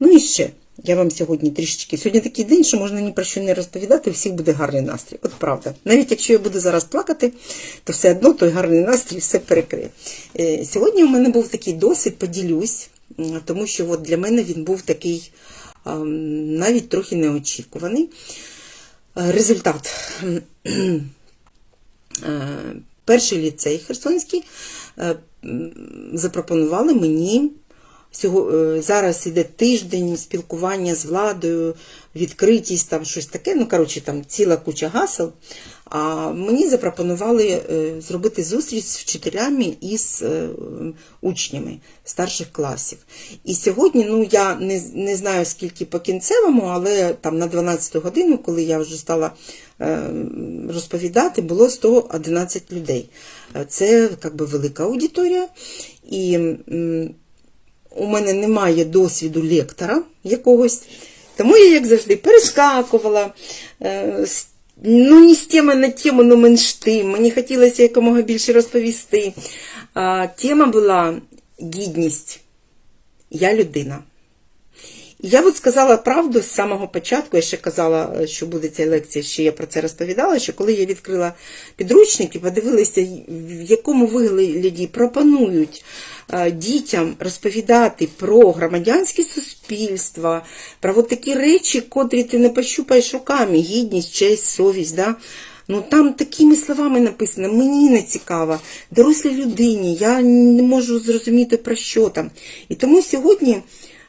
Ну і ще, я вам сьогодні трішечки. Сьогодні такий день, що можна ні про що не розповідати, всіх буде гарний настрій. От правда. Навіть якщо я буду зараз плакати, то все одно той гарний настрій все перекриє. Е, Сьогодні у мене був такий досвід, поділюсь, тому що от для мене він був такий навіть трохи неочікуваний. Е, Результат. Е, Перший ліцей Херсонський запропонували мені зараз іде тиждень спілкування з владою, відкритість, там щось таке. Ну, коротше, там ціла куча гасел. А мені запропонували е, зробити зустріч з вчителями і з е, учнями старших класів. І сьогодні, ну я не, не знаю скільки по кінцевому, але там на 12 годину, коли я вже стала е, розповідати, було 111 людей. Е, Це як би велика аудиторія. І у мене немає досвіду лектора якогось, тому я, як завжди, перескакувала. е, Ну, не з теми на тему, ну менш тим. Мені хотілося якомога більше розповісти. Тема була гідність. Я людина. Я от сказала правду з самого початку, я ще казала, що буде ця лекція, ще я про це розповідала, що коли я відкрила підручник і подивилася, в якому вигляді пропонують е, дітям розповідати про громадянське суспільство, про от такі речі, котрі ти не пощупаєш руками, гідність, честь, совість. Да? Ну там такими словами написано, мені не цікаво, дорослій людині, я не можу зрозуміти про що там. І тому сьогодні.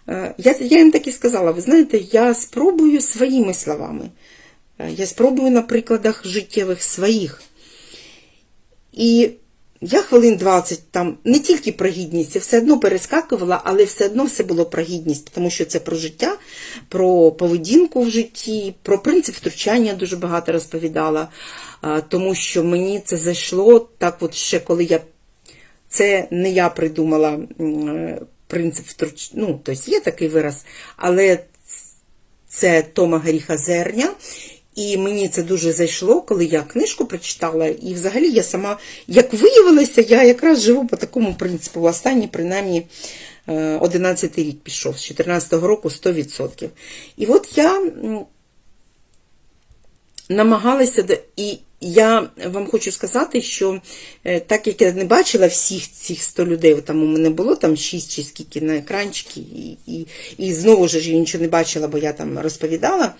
Е, Я, я їм так і сказала, ви знаєте, я спробую своїми словами. Е, Я спробую на прикладах життєвих своїх. І я хвилин 20 там не тільки про гідність, я все одно перескакувала, але все одно все було про гідність, тому що це про життя, про поведінку в житті, про принцип втручання дуже багато розповідала, тому що мені це зайшло так, от ще коли я це не я придумала е, принцип втруч... ну, тобто є такий вираз, але це Тома Гаріха Зерня. І мені це дуже зайшло, коли я книжку прочитала. І взагалі я сама, як виявилося, я якраз живу по такому принципу. Останні, принаймні, 11 рік пішов, з 14-го року 100%. І от я намагалася, і я вам хочу сказати, що е, так як я не бачила всіх цих 100 людей, там у мене було там 6 чи скільки на екранчики, і, і, і знову ж я нічого не бачила, бо я там розповідала.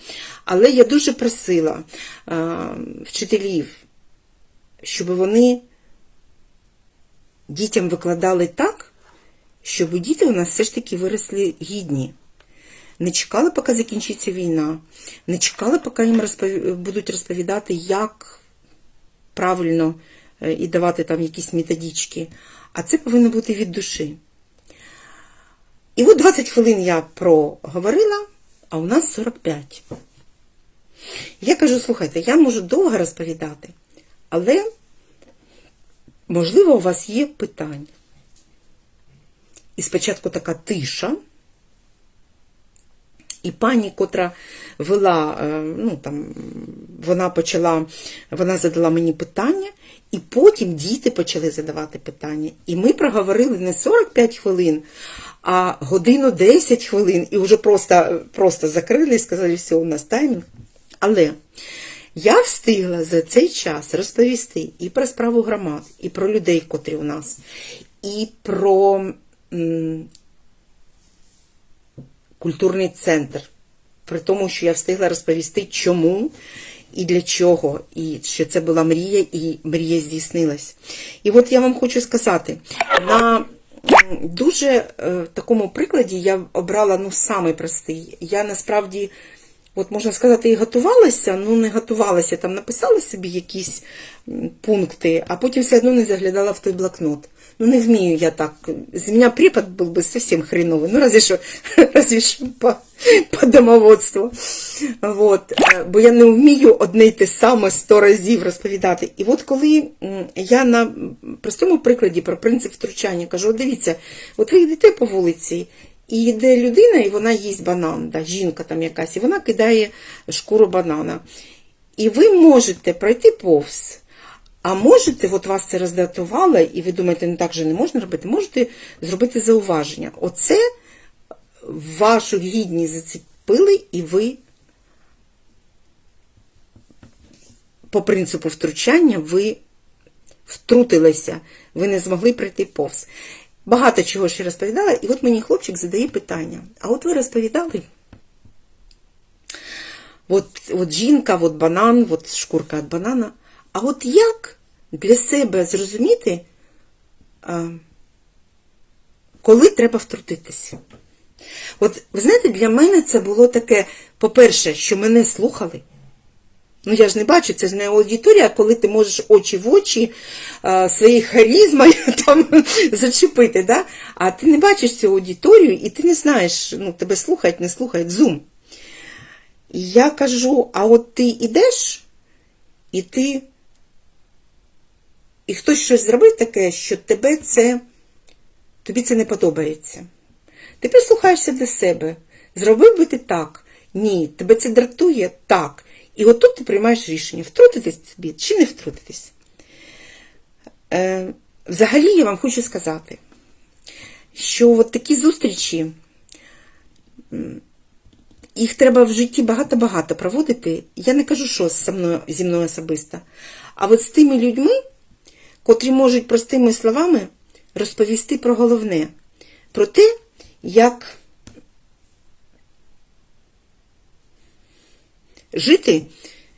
Але я дуже просила е, вчителів, щоб вони дітям викладали так, щоб діти у нас все ж таки виросли гідні. Не чекали, поки закінчиться війна, не чекали, поки їм розпов... будуть розповідати, як правильно е, і давати там якісь методички. А це повинно бути від душі. І от 20 хвилин я проговорила, а у нас 45. Я кажу, слухайте, я можу довго розповідати, але, можливо, у вас є питання. І спочатку така тиша. І пані, котра вела, е, ну там вона почала, вона задала мені питання, і потім діти почали задавати питання. І ми проговорили не 45 хвилин, а годину 10 хвилин, і вже просто, просто закрили і сказали, все, у нас таймінг. Але я встигла за цей час розповісти і про справу громад, і про людей, котрі у нас, і про культурний центр. При тому, що я встигла розповісти, чому і для чого, і що це була мрія, і мрія здійснилась. І от я вам хочу сказати, на дуже е, такому прикладі я обрала ну, самий простий. Я насправді, от можна сказати, і готувалася, ну не готувалася, там написала собі якісь пункти, а потім все одно не заглядала в той блокнот. Ну, не вмію я так. З меня препод был бы совсем хреновый. Ну, разве що, разве що по, по домоводству. Вот. Е, Бо я не вмію одне й те саме сто разів розповідати. І от коли м, я на простому прикладі про принцип втручання кажу, от дивіться, от ви йдете по вулиці, і йде людина, і вона їсть банан, да, жінка там якась, і вона кидає шкуру банана. І ви можете пройти повз. А можете, от вас це роздратувало, і ви думаєте, ну так же не можна робити, можете зробити зауваження. Оце вашу гідність зацепили, і ви по принципу втручання ви втрутилися, ви не змогли пройти повз. Багато чого ще розповідала, і от мені хлопчик задає питання. А от ви розповідали? От, от жінка, от банан, от шкурка від банана. А от як для себе зрозуміти, коли треба втрутитися? От, ви знаєте, для мене це було таке, по-перше, що мене слухали. Ну, я ж не бачу, це ж не аудиторія, коли ти можеш очі в очі а, своєю харізмою там зачепити, да? а ти не бачиш цю аудиторію і ти не знаєш, ну, тебе слухають, не слухають, зум. І я кажу, а от ти йдеш, і ти. І хтось щось зробив таке, що тебе це, тобі це не подобається. Ти прислухаєшся до себе. Зробив би ти так? Ні. Тебе це дратує? Так. І от тут ти приймаєш рішення, втрутитись тобі чи не втрутитись. Е, взагалі я вам хочу сказати, що от такі зустрічі, їх треба в житті багато-багато проводити. Я не кажу, що зі мною особисто. А от з тими людьми, котрі можуть простими словами розповісти про головне, про те, як жити,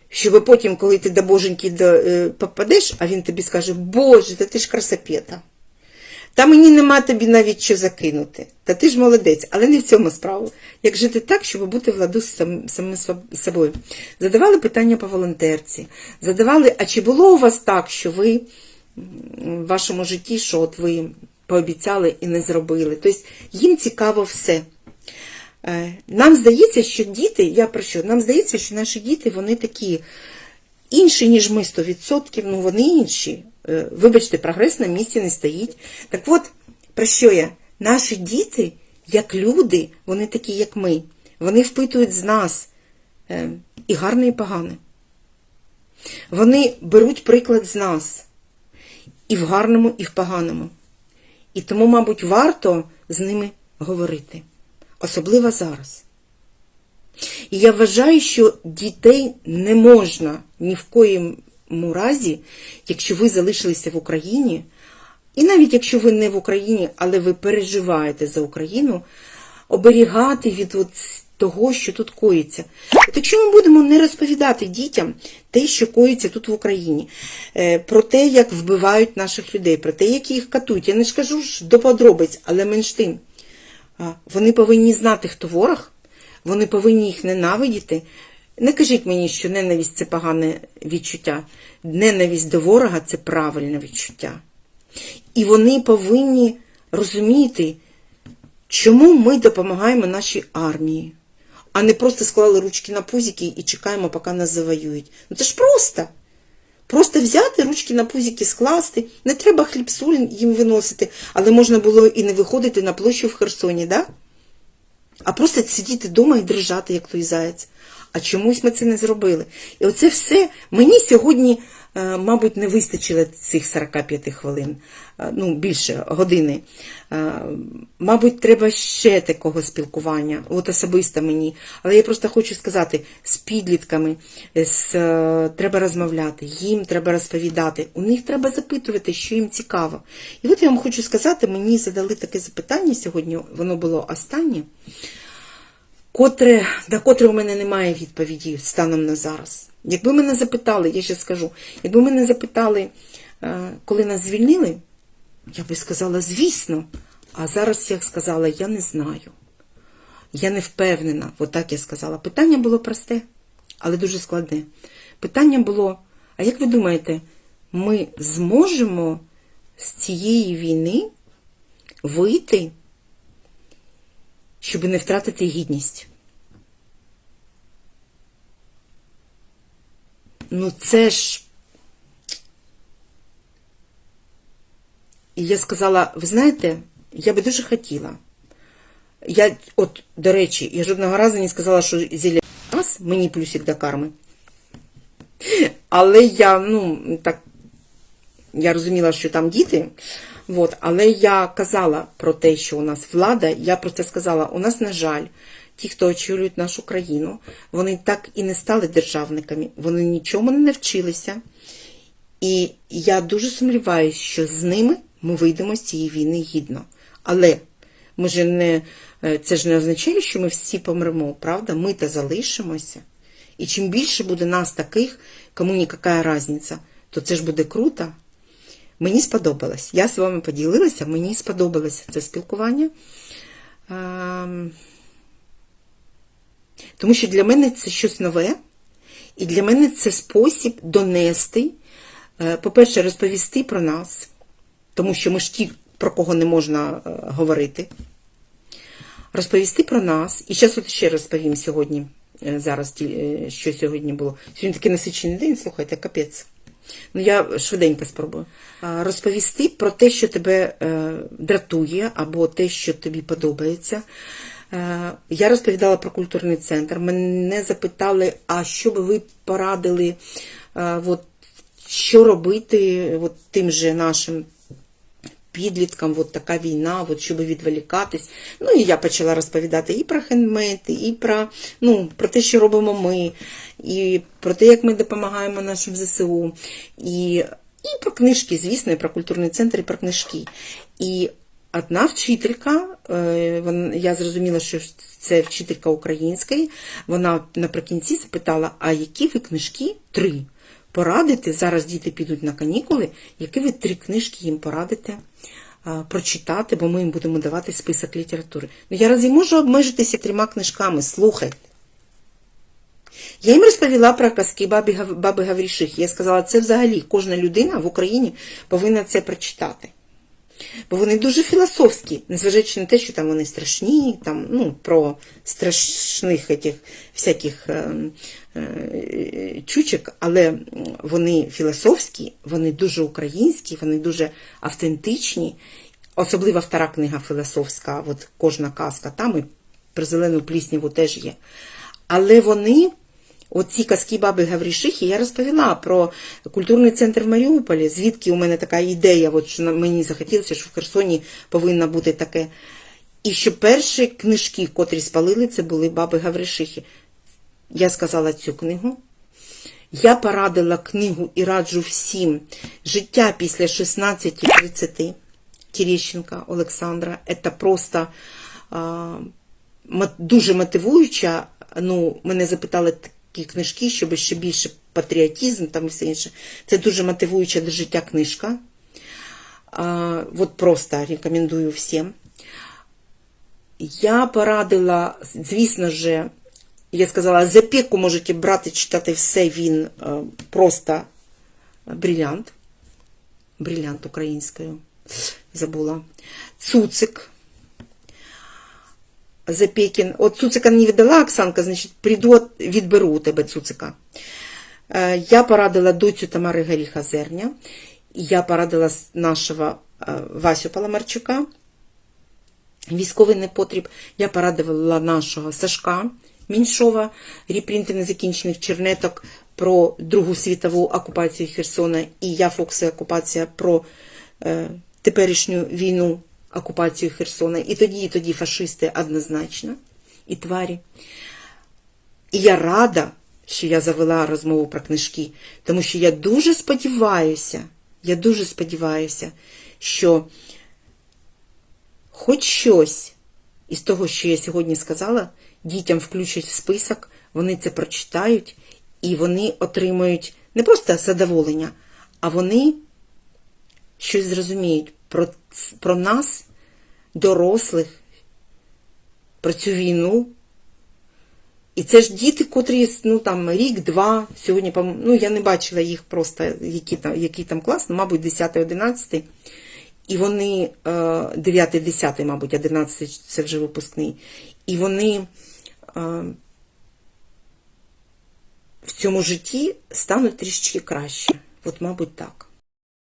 щоб потім, коли ти до боженьки е, попадеш, а він тобі скаже, Боже, та ти ж красопета. Та мені нема тобі навіть що закинути. Та ти ж молодець, але не в цьому справа. Як жити так, щоб бути в ладу з сам, самим собою? Задавали питання по волонтерці. Задавали, а чи було у вас так, що ви в вашому житті, що от ви пообіцяли і не зробили? Тобто їм цікаво все. Е, Нам здається, що діти, я про що? Нам здається, що наші діти вони такі інші, ніж ми 100%, ну вони інші. Е, Вибачте, прогрес на місці не стоїть. Так от, про що я? Наші діти, як люди, вони такі, як ми. Вони впитують з нас е, і гарне, і погане. Вони беруть приклад з нас і в гарному, і в поганому. І тому, мабуть, варто з ними говорити, особливо зараз. І я вважаю, що дітей не можна ні в коїм разі, якщо ви залишилися в Україні, і навіть якщо ви не в Україні, але ви переживаєте за Україну, оберігати від от того, що тут коїться. От якщо ми будемо не розповідати дітям те, що коїться тут в Україні, е, про те, як вбивають наших людей, про те, як їх катують, я не ж кажу ж до подробиць, але менш тим. Вони повинні знати, хто ворог, вони повинні їх ненавидіти. Не кажіть мені, що ненависть це погане відчуття. Ненависть до ворога це правильне відчуття. І вони повинні розуміти, чому ми допомагаємо нашій армії, а не просто склали ручки на пузики і чекаємо, поки нас завоюють. Ну це ж просто. Просто взяти ручки на пузики, скласти. Не треба хліб соль їм виносити, але можна було і не виходити на площу в Херсоні, да? а просто сидіти вдома і дрижати, як той заяць. А чомусь ми це не зробили. І оце все мені сьогодні, мабуть, не вистачило цих 45 хвилин, е, ну, більше години. Е, Мабуть, треба ще такого спілкування, от особисто мені. Але я просто хочу сказати, з підлітками з, е, треба розмовляти, їм треба розповідати, у них треба запитувати, що їм цікаво. І от я вам хочу сказати, мені задали таке запитання сьогодні, воно було останнє котре, на котре у мене немає відповіді станом на зараз. Якби мене запитали, я ще скажу, якби мене запитали, е, коли нас звільнили, я би сказала, звісно. А зараз я сказала, я не знаю. Я не впевнена, отак я сказала. Питання було просте, але дуже складне. Питання було: а як ви думаєте, ми зможемо з цієї війни вийти щоб не втратити гідність. Ну, це ж. І я сказала, ви знаєте, я би дуже хотіла. Я, от, до речі, я жодного разу не сказала, що зілля нас, мені плюсик до карми. Але я, ну, так, я розуміла, що там діти, Вот. Але я казала про те, що у нас влада, я про це сказала, у нас, на жаль, ті, хто очолюють нашу країну, вони так і не стали державниками, вони нічому не навчилися. І я дуже сумніваюся, що з ними ми вийдемо з цієї війни гідно. Але ми ж не, е, це ж не означає, що ми всі помремо, правда? Ми та залишимося. І чим більше буде нас таких, кому ніяка різниця, то це ж буде круто. Мені сподобалось. Я з вами поділилася, мені сподобалося це спілкування. Тому що для мене це щось нове, і для мене це спосіб донести, е, по-перше, розповісти про нас, тому що ми ж ті, про кого не можна е, говорити. Розповісти про нас. І зараз от ще розповім сьогодні, е, зараз, що сьогодні було. Сьогодні такий насичений день, слухайте, капець. Ну, я швиденько спробую. Розповісти про те, що тебе дратує, або те, що тобі подобається. Е, Я розповідала про культурний центр. Мене запитали, а що би ви порадили, е, от, що робити от, тим же нашим підліткам, от така війна, от, щоб відволікатись. Ну і я почала розповідати і про хендмейд, і про, ну, про те, що робимо ми, і про те, як ми допомагаємо нашим ЗСУ, і, і про книжки, звісно, і про культурний центр, і про книжки. І одна вчителька, е, я зрозуміла, що це вчителька української, вона наприкінці запитала, а які ви книжки? Три. Порадите, зараз діти підуть на канікули, які ви три книжки їм порадите прочитати, бо ми їм будемо давати список літератури. Ну я разві можу обмежитися трьома книжками, слухайте. Я їм розповіла про казки баби, Гав- баби Гаврішихи. Я сказала, це взагалі кожна людина в Україні повинна це прочитати. Бо вони дуже філософські, незважаючи на те, що там вони страшні, там, ну, про страшних этих, всяких е, е, чучок, але вони філософські, вони дуже українські, вони дуже автентичні. Особливо втора книга філософська, от кожна казка там і про зелену плісняву теж є. Але вони Оці казки баби Гаврішихи я розповіла про культурний центр в Маріуполі, звідки у мене така ідея, от що мені захотілося, що в Херсоні повинно бути таке. І що перші книжки, котрі спалили, це були баби Гавришихи. Я сказала цю книгу. Я порадила книгу і раджу всім життя після 16.30 Терещенка Олександра. Це просто а, дуже мотивуюча. Ну, мене запитали такі книжки, щоб ще більше патріотизм там і все інше. Це дуже мотивуюча до життя книжка. А, от просто рекомендую всім. Я порадила, звісно ж, я сказала, запеку можете брати, читати все, він е, просто брилянт. Брилянт українською. Забула. Цуцик. Запекін. От Цуцика не віддала Оксанка, значить, прийду, відберу у тебе Цуцика. Е, Я порадила доцю Тамари Горіха Зерня. Я порадила нашого е, Васю Паламарчука. Військовий непотріб. Я порадувала нашого Сашка Міншова, репринти незакінчених чернеток про Другу світову окупацію Херсона і Я Фокси окупація про е, теперішню війну окупацію Херсона. І тоді, і тоді фашисти однозначно, і тварі. І я рада, що я завела розмову про книжки, тому що я дуже сподіваюся, я дуже сподіваюся, що хоч щось із того, що я сьогодні сказала, дітям включать в список, вони це прочитають, і вони отримують не просто задоволення, а вони щось зрозуміють про, про нас, дорослих, про цю війну. І це ж діти, котрі ну, там, рік-два, сьогодні, ну, я не бачила їх просто, які там, який там клас, ну, мабуть, 10-11. І вони 9-10, мабуть, 11 це вже випускний. І вони е, в цьому житті стануть трішечки краще. От, мабуть, так.